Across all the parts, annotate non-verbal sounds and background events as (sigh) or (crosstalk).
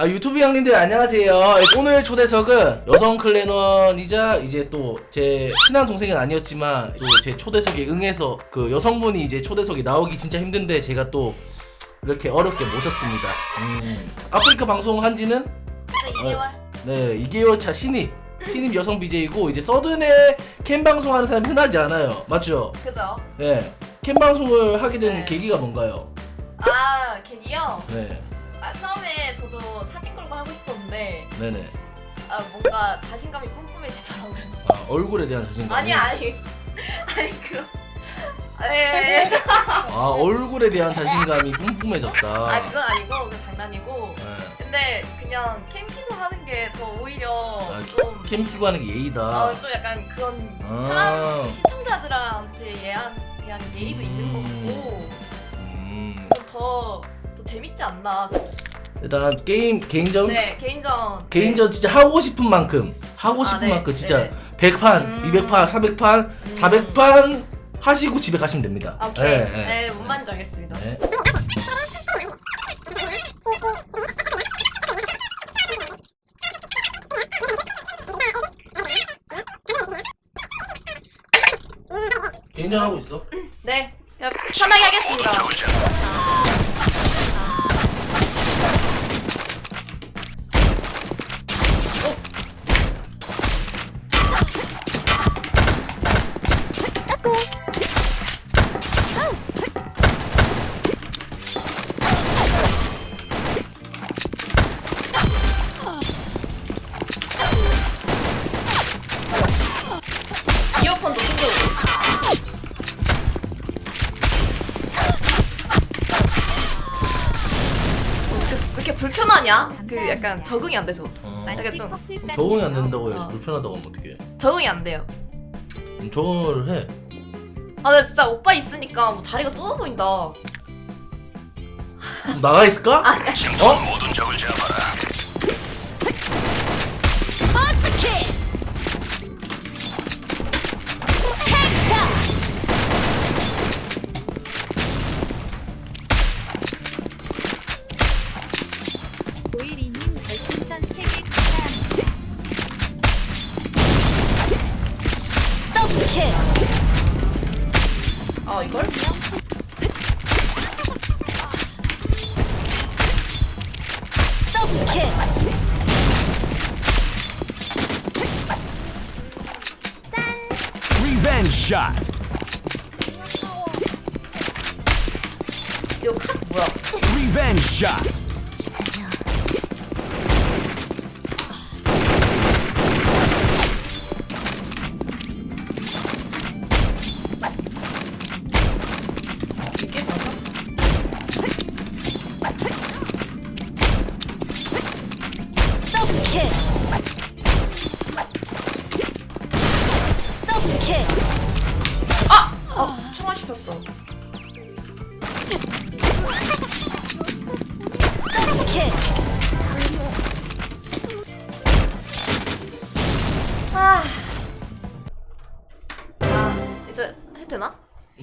아 유튜브 형님들 안녕하세요. 오늘 초대석은 여성 클래넌이자 이제 또 제 친한 동생은 아니었지만 또 제 초대석에 응해서 그 여성분이 이제 초대석에 나오기 진짜 힘든데 제가 또 이렇게 어렵게 모셨습니다. 음. 아프리카 방송 한지는 2개월. 네 2개월 차 신입 신입 여성 BJ이고 이제 서든에 캠 방송하는 사람 흔하지 않아요. 맞죠? 그죠? 네. 캠 방송을 하게 된 네. 계기가 뭔가요? 아, 계기요? 네. 아, 처음에 저도 사진 걸고 하고 싶었는데, 네네. 아, 뭔가 자신감이 뿜뿜해지더라고요. 아, 얼굴에 대한 자신감. 아니, 아니. (laughs) 아니, 그럼. 네. 아 얼굴에 대한 자신감이 뿜뿜해졌다. 아, 그건 아니고, 그 장난이고. 네. 근데 그냥 캠핑을 하는 게 더 오히려 아, 좀. 캠 키고 하는 게 예의다. 어, 좀 약간 그런 아. 사람, 시청자들한테 예한, 대한 예의도 있는 것 음. 같고, 음, 좀 더, 더 재밌지 않나. 일단 게임 개인전 네, 개인전. 개인전 진짜 하고 싶은 만큼 하고 아, 싶은 네. 만큼 진짜 네. 100판, 음. 200판, 400판, 음. 400판 하시고 집에 가시면 됩니다. 아, 오케이. 네, 네, 네. 뭔 말인지 알겠습니다. 네. 개인전 하고 있어. 네, 그냥 편하게 하겠습니다. 약간 적응이 안 돼서 어, 약간 좀 적응이 안 된다고 해서 어. 불편하다고 하면 어떡해. 적응이 안 돼요. 그럼 적응을 해. 아, 근데 진짜 오빠 있으니까 뭐 자리가 좁아 보인다. 그럼 나가 있을까? 아, 어? 모든 적을 제압하라. 리벤지 샷.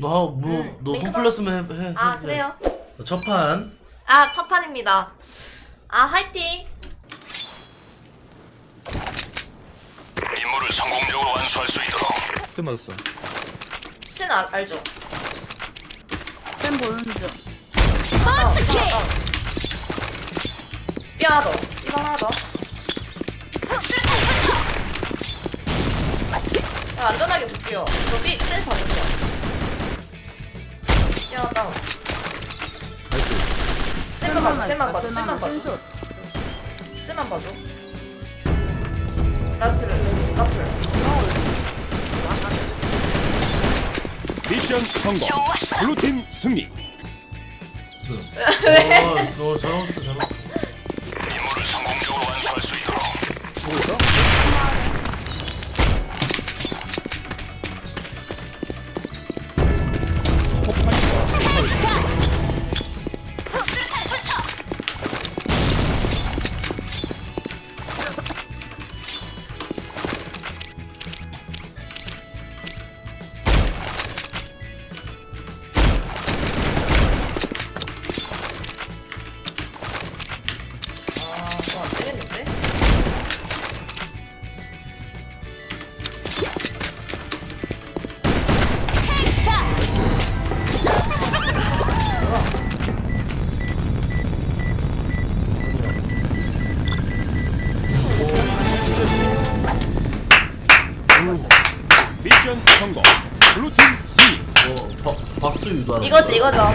너, 뭐, 음, 너 링크 손 풀렸으면 해. 해 아. 그래요? 첫 판. 아 첫 판입니다. 아 화이팅! 임무를 성공적으로 완수할 수 있도록. 때 맞았어. 신 알, 알죠? 쌤 보는 중. 어떻게? 삐 하나 더. 이거 하나 더. 야, 안전하게 볼게요. 삐, 셀 봐볼게요. 삐 하나 다운. 셀만 봐줘, 셀만 봐줘, 셀만 봐줘. 셀만 봐줘. 라스를, 라플. 미션 성공. 블루팀 승리. 왜? 어, 너 잘했어, 잘했어. 임무를 성공적으로 완수할 수 있도록. 보고 있어? 블루팀 승리. 뭐 박, 박수 유도하는 이거지? 이거죠.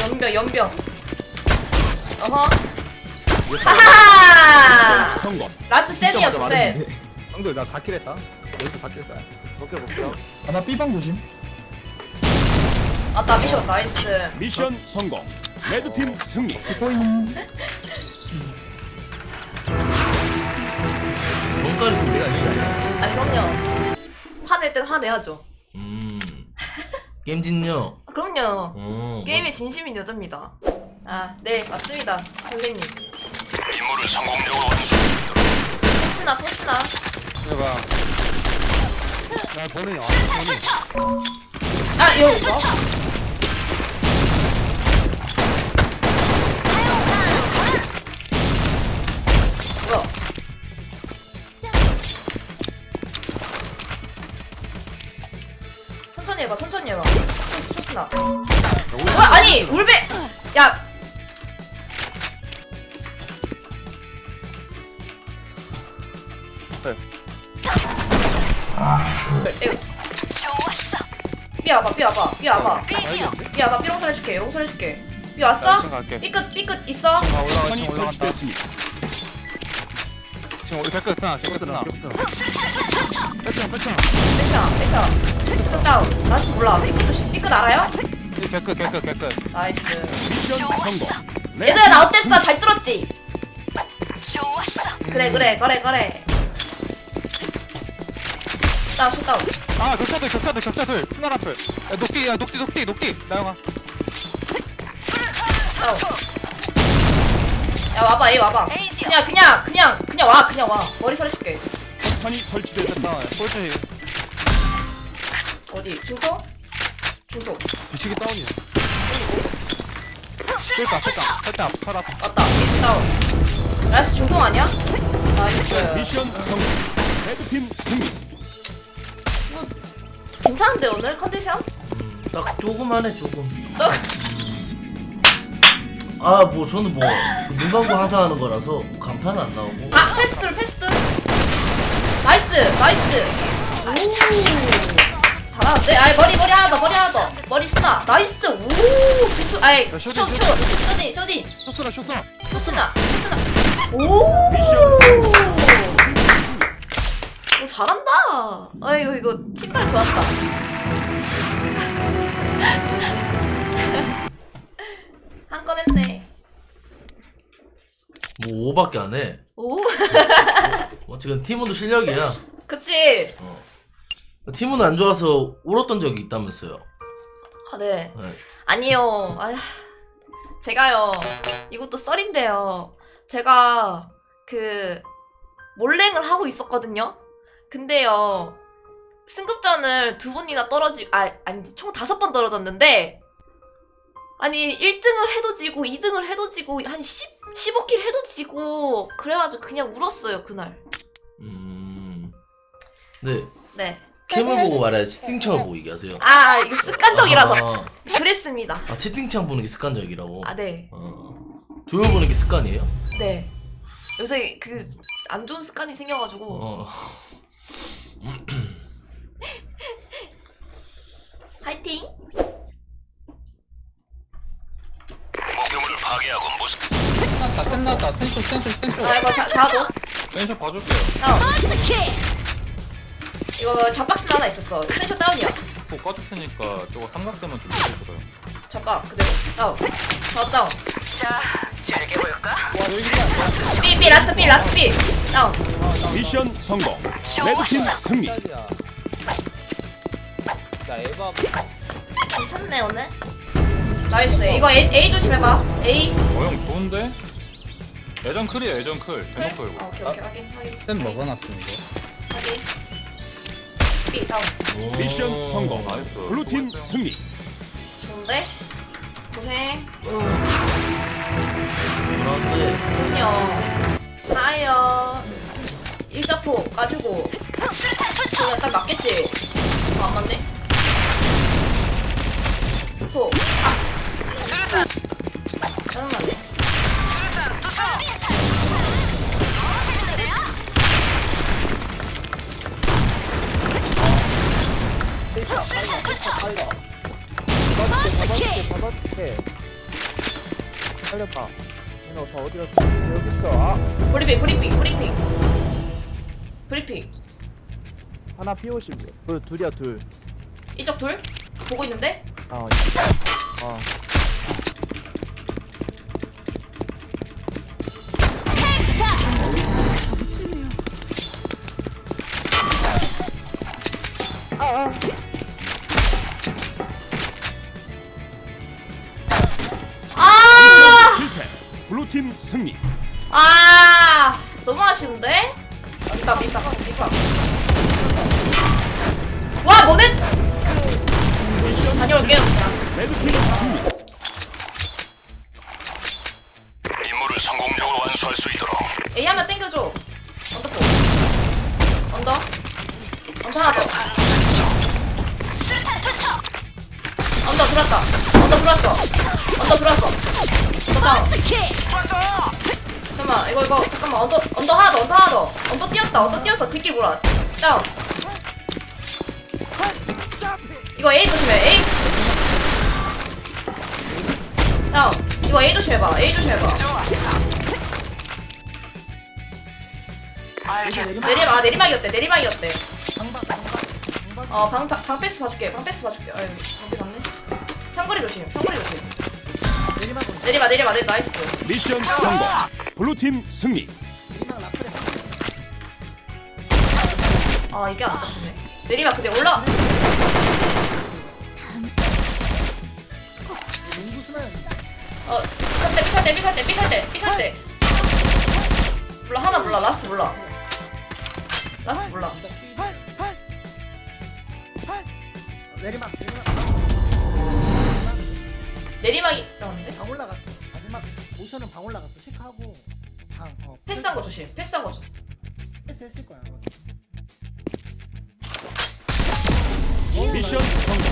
연병 연병. 어허. 하하. 성공. 라스 셋이었어 셋. 형들 나 4킬 했다. 여기서 4킬 했다. 볼게요 볼게요. 하나 B방 조심. 아따 미션 나이스. 미션 성공. 레드팀 승리. 보이는. (laughs) 뭔가를 준비가 시작이야 아 그럼요. 화낼 땐 화내야죠. 음 게임진요 아, 그럼요. 어, 게임에 진심인 여자입니다. 아, 네, 맞습니다. 선생님. 임무를 성공적으로 완수할 수 있도록. 토스나, 토스나. 해봐. 나 보는 영. 보는. 아, 이거 뭐? 천천히 해봐, 천천히 해봐. 토- 토스나. 뭐야, 아니, 울베! 야! 네. 에휴. 삐 와봐, 삐 와봐, 삐 와봐. 삐 와봐, 삐롱 살려줄게, 롱 살려줄게. 삐 왔어? 삐끗, 삐끗 있어? 올라가 올라갔다. 지금 우리 백끝 하나 백끝 하나. 뺐잖아 뺐잖아. 뺐자, 뺐자. 삐끗 다운. 나스 몰라. 삐끗 조심. 삐끗 알아요? 이 백끝 백끝 백끝. 나이스. 성공. 얘들아, 나 어땠어? 잘 들었지? 그래, 그래, 그래, 그래. 다운, 슛 다운. 아 격차들 격차들 격차들 스나 라플. 야 녹디 야 녹디 녹디 녹디 나영아. 다운. 야, 와봐, 얘 와봐. 그냥, 그냥, 그냥, 그냥 와, 그냥 와. 머리 설해줄게. 판이 설치됐습니다. 나 폴트 어디? 중통? 중통. 뒤치기 다운이야. 뺄까 뺄까 살짝 살아. 맞다. 삐끗 다운. 라스 중통 아니야? 나이스. 미션 성공. 레드팀 승리. 괜찮은데, 오늘 컨디션? 딱 조금만 해 조금 저, 아 뭐 저는 뭐눈 감고 항상 하는 거라서 감탄은 안 나오고. 아 패스들 패스들 나이스 나이스. 오. 잘하는데? 아이 머리 머리 하나 더 머리 하나 더. 머리 쓰나 나이스. 오 주수 아이 야, 쇼쇼 쇼딘, 쇼딘 쇼딘 쇼스나 쇼스나. 쇼스나 쇼스나. 오. 미션. 이거 잘한다. 아 이거 이거 팀발 좋았다 뭐 5밖에 안 해 오뭐 지금 팀원도 실력이야 그치 팀은 안 좋아서 울었던 적이 있다면서요 아 네 네. 아니요. 아, 제가요. 이것도 썰인데요. 제가 그 몰랭을 하고 있었거든요. 근데요. 승급전을 두 번이나 떨어지 아 아니지 총 다섯 번 떨어졌는데 아니 1등을 해도 지고 2등을 해도 지고 한 10, 15킬 해도 지고 그래가지고 그냥 울었어요 그날 음... 네 네. 캠을 보고 말해야 채팅창을 보고 얘기하세요 아 이거 습관적이라서 아, 그랬습니다. 아 채팅창 보는 게 습관적이라고 아 네. 어. 조용 보는 게 습관이에요? 네. 요새 그 안 좋은 습관이 생겨가지고 어. (laughs) 화이팅. 목표물을 파괴하고 무슨 다 센나다 센쇼 센쇼 센쇼. 아 이거 자, 자도. 센쇼 봐줄게요. 어. 이거 잡박스 하나 있었어. 센쇼 다운이야. 또 꺼줄 테니까 저거 삼각대만 좀 해줘요. 잡박 그대로 다운. 자 다운. 와 여기 B B 라스트 B 라스트 B 다운. 미션 성공. 레드팀 승리. 야 에바. 괜찮네 오늘. 나이스. 이거 A, A 조심해봐. A. 어형 좋은데? 예전 클이야 예전 클. 대놓고 어, 이거. 오케이 오케이 확인 확인 쌤 이거. 확인. B 다운. 어. 미션 성공. 나이스. 블루팀 승리. 좋은데? 고생. 그런데 그럼요. 하여. 일사포 가지고. 그냥 딱 맞겠지? 어, 안 맞네? 포. 아. 수류탄. 장난해 수류탄 투서 수류탄 투서 어떡해 잡아줄게 살려봐 얘너 다 어디 갔어 여기 있어 아 브리핑 브리핑 브리핑. 브리핑. 하나 피오십 둘 둘이야 둘. 이쪽 둘? 보고 있는데? 아, 어. 임무를 성공적으로 완수할 수 있도록. A 한번 땡겨줘. 언더 포. 언더. 언더 하나 더. 언더 들어왔다. 언더 들어왔어. 언더 들어왔어. 언더 다운. 잠깐만 이거 이거 잠깐만. 언더 언더 하나 더 언더 하나 더. 언더 뛰었다 언더 뛰었어. 뒷길 몰아 다운. 이거 A 조심해. A 이거 A 조심 해봐. A 조심 해봐. 내리막 아 내리막이었대 내리막이었대. 어방 방패스 봐줄게. 방패스 봐줄게. 아유 방패 봤네. 상거리 조심 상거리 조심. 내리막 내리막 내리막 나이스. 미션 성공. 블루 팀 승리. 아 이게 안 잡히네. 내리막 근데 올라 어 삐살 때 삐살 때 삐살 때 삐살 때 삐살 때 몰라 하나 몰라 라스 몰라 라스 몰라 내리막 내리막. 내리막이라는데? 방 올라갔어. 마지막 오션은 방 올라갔어. 체크하고 방 어, 패스한 거 조심. 패스한 거 조심. 패스했을 거야 미션 성공.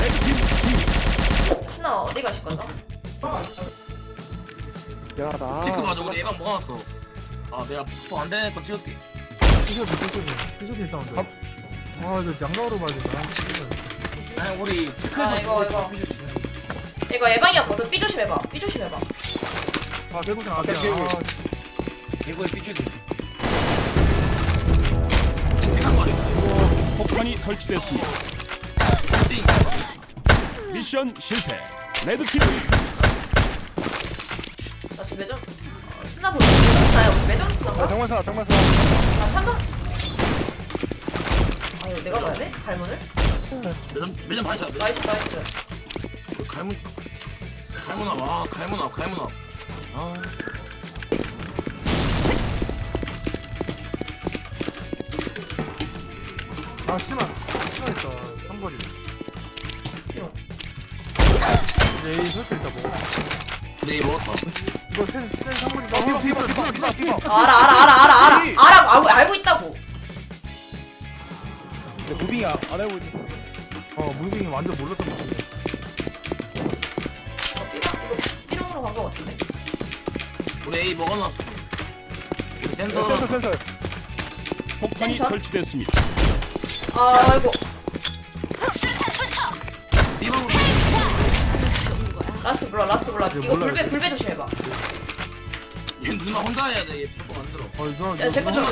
레드팀 승리. 신아 어디 가실 거야? 미안하다. 체크 맞아 우리 예방 모아놨어 아 내가 또안 되는 거 찍을게. 피소비 피소비 피소비 사운드 아. 이거 양가로 봐야 된다 아니 우리 체크해서 아 이거 이거. 이거 예방이었거든 삐 조심해봐. 삐 조심해봐. 아 대구전 아니야 이거에 삐쳐야 폭탄이 설치됐습니다. 미션 실패. 레드팀 나 지금 매점 어, 쓰나 매점 쓰나요? 우리 매점 쓰나 봐? 정말사 정말사 아 참가? 아 이거 내가 봐야 돼? 갈문을? 매점 매점 반샷 매점 나이스 나이스 갈문 갈문 앞, 아 갈문 앞 갈문 앞 아. 아 심한 심하겠다 삼거리 이런 에이 설때 일단 뭐네 먹었다 이거 센, 센 아, 알아 알아 알아 알아 알아. 알아 알고, 알고 있다고. 무빙이 안 알고 있는 어 무빙이 완전 몰랐던 것 같은데. 어, 삐롱 이거 삐롱으로 간 거 같은데? 우리 A 먹어놨어 우리 센터. 센터 센터. 폭탄이 센터? 설치됐습니다. 아이고 몰라. 몰라 이거 몰라요, 불배. 불배 조심해봐. 얘 누나 혼자 해야 돼 얘 자꾸 안 들어. 어 이거 야 제거 좀?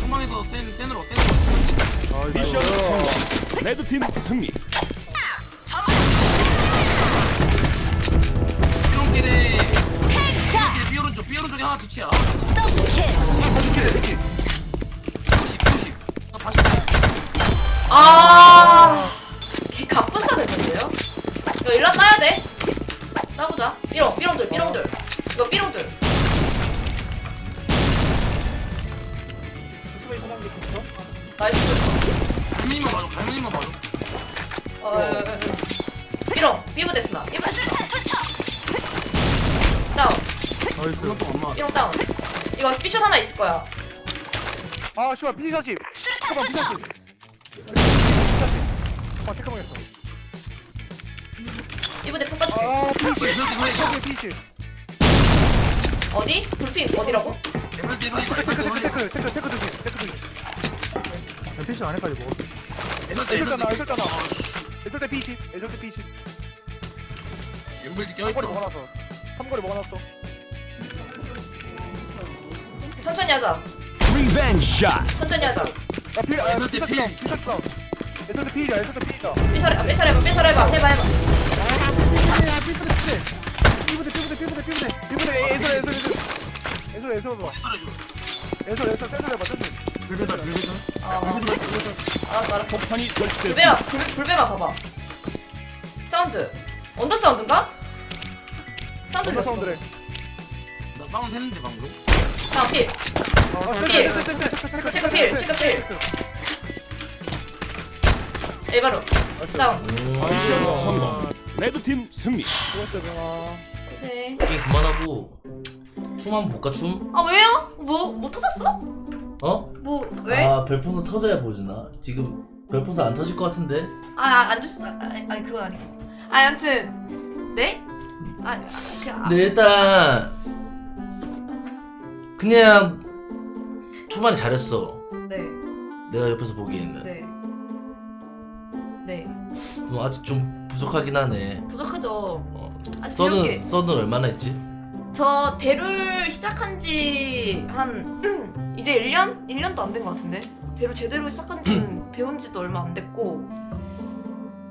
성망에서 센 센으로 센으로. 아, 미션 성공. 레드팀 승리. 삐롱길에 삐롱길 삐오른 쪽 삐오른 쪽에 하나 터치야. 아 다시. 아, 따보자. 삐롱, 삐롱들, 삐롱들. 이거 삐롱들. 나이스. 갈무늬만 봐줘 갈무늬만 봐줘 어, 어, 어, 어. 삐롱, 삐부 됐으나, 삐부 됐으나. 다운, 나이스 삐롱 다운. 이거 삐숏 하나 있을 거야. 아 씨발 B40 잠깐만 B40 잠깐만 잠깐만 했어 삐부 대폭 빠줄게. 아 B40 예술띠 B40 어디? 불핑 어디라고? 테크 테크 테크 테크 테크 테크 조심 테크 조심 PC 안에까지 먹었어 애설대 애설잖아 애설대 애설잖아 애설대 P20 애설대 P20 엠블디 삼거리 먹어놨어 삼거리 먹어놨어 천천히 하자. 리벤지 샷. 천천히 하자. 야 필, 아, 애설대 피셔츠 필. 다운 피셔츠 다운 애설대 애설대 P이야 삐살해, 삐살해, 해봐, 삐살해, 해봐, 해봐, 해봐. 야 삐부대 삐부대 삐부대 삐부대 삐부대 애설 애설 애설 애설 애설 봐 애설 애설 애설 해봐 애설 들배다 들배다 어, 알았어, 알았어. 폭탄이 설치됐습니다. 불배만, 불, 불배만 봐봐. 사운드. 언더 사운드인가? 사운드 언더 들렸어. 사운드래 나 사운드 했는데 방금 자, 필. 아, 필. 체크 체크 필, 체크 필. 에바로. 다운. 미션 성공. 레드팀 승리. 수고했어 병아 고생. 게임 그만하고 춤 한번 볼까 춤? 아, 왜요? 뭐, 뭐 터졌어? 어? 뭐, 왜? 아 별풍선 터져야 보여주나? 지금 별풍선 안 터질 것 같은데? 아, 아, 안 줬어. 아, 아니, 아니, 그건 아니고. 아, 여튼. 네? 아, 아, 그, 아, 근데 일단 그냥 초반에 잘했어 네, 내가 옆에서 보기에는 네. 네. 뭐 아직 좀 부족하긴 하네 부족하죠. 어, 아직 배울 써는 게. 써는 얼마나 했지? 저 대를 시작한 지 한 (clears throat) 이제 1년? 1년도 안 된 것 같은데 대를 제대로 시작한 지는 배운 지도 얼마 안 됐고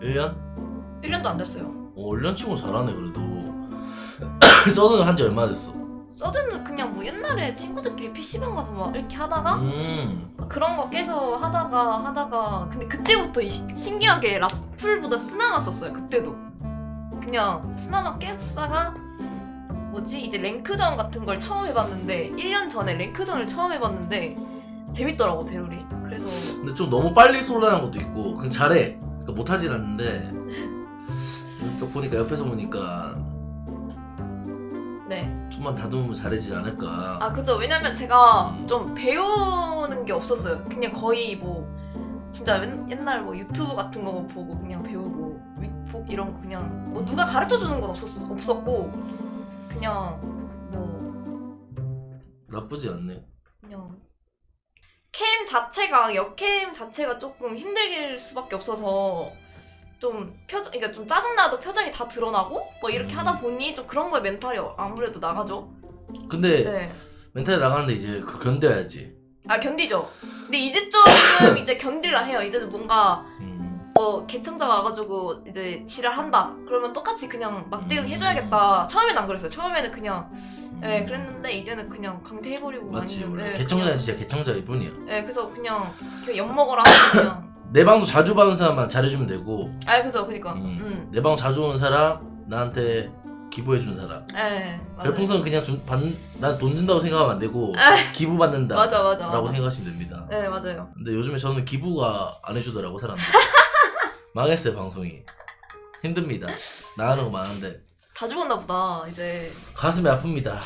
1년? 1년도 안 됐어요 어 1년 치고 잘하네 그래도 (clears throat) 써는 한 지 얼마 됐어? 서든은 그냥 뭐 옛날에 친구들끼리 PC방 가서 막 이렇게 하다가 음. 그런 거 깨서 하다가 하다가 근데 그때부터 이 시- 신기하게 라풀보다 스나만 썼어요 그때도. 그냥 스나만 계속 쓰다가 뭐지? 이제 랭크전 같은 걸 처음 해봤는데 1년 전에 랭크전을 처음 해봤는데 재밌더라고 대롤이. 그래서 근데 좀 너무 빨리 솔라는 것도 있고 그냥 잘해. 그러니까 못하진 않는데. 또 보니까 옆에서 보니까 네. 좀만 다듬으면 잘해지지 않을까. 아 그죠. 왜냐면 제가 좀 배우는 게 없었어요. 그냥 거의 뭐 진짜 맨- 옛날 뭐 유튜브 같은 거 보고 그냥 배우고 윗복 이런 거 그냥 뭐 누가 가르쳐 주는 건 없었, 없었고 그냥 뭐 나쁘지 않네. 그냥 캠 자체가 역캠 자체가 조금 힘들 수밖에 없어서 좀 표정 그러니까 좀 짜증나도 표정이 다 드러나고 뭐 이렇게 음. 하다 보니 좀 그런 거에 멘탈이 아무래도 나가죠 근데 네. 멘탈이 나가는데 이제 그 견뎌야지 아 견디죠. 근데 이제 조금 이제 견딜라 해요. 이제 뭔가 음. 뭐 개청자 와가지고 이제 지랄한다. 그러면 똑같이 그냥 막대응 음. 해줘야겠다. 처음에는 안 그랬어요. 처음에는 그냥 예 그랬는데 이제는 그냥 강퇴해버리고 맞지 아니면, 원래 예, 개청자는 그냥, 진짜 개청자일 뿐이야 예 그래서 그냥 그냥 엿 먹어라 그냥 내 방송 자주 받는 사람만 잘해주면 되고. 아 그죠. 그니까. 음. 음. 내 방송 자주 오는 사람 나한테 기부해준 사람. 예. 별풍선 그냥 준, 받, 난돈 준다고 생각하면 안 되고 (laughs) 기부 받는다. 맞아 맞아 라고 맞아. 생각하시면 됩니다. 예 맞아요. 근데 요즘에 저는 기부가 안 해주더라고 사람들. (laughs) 망했어요 방송이. 힘듭니다. 나가는 거 많은데. 다 죽었나 보다 이제. 가슴이 아픕니다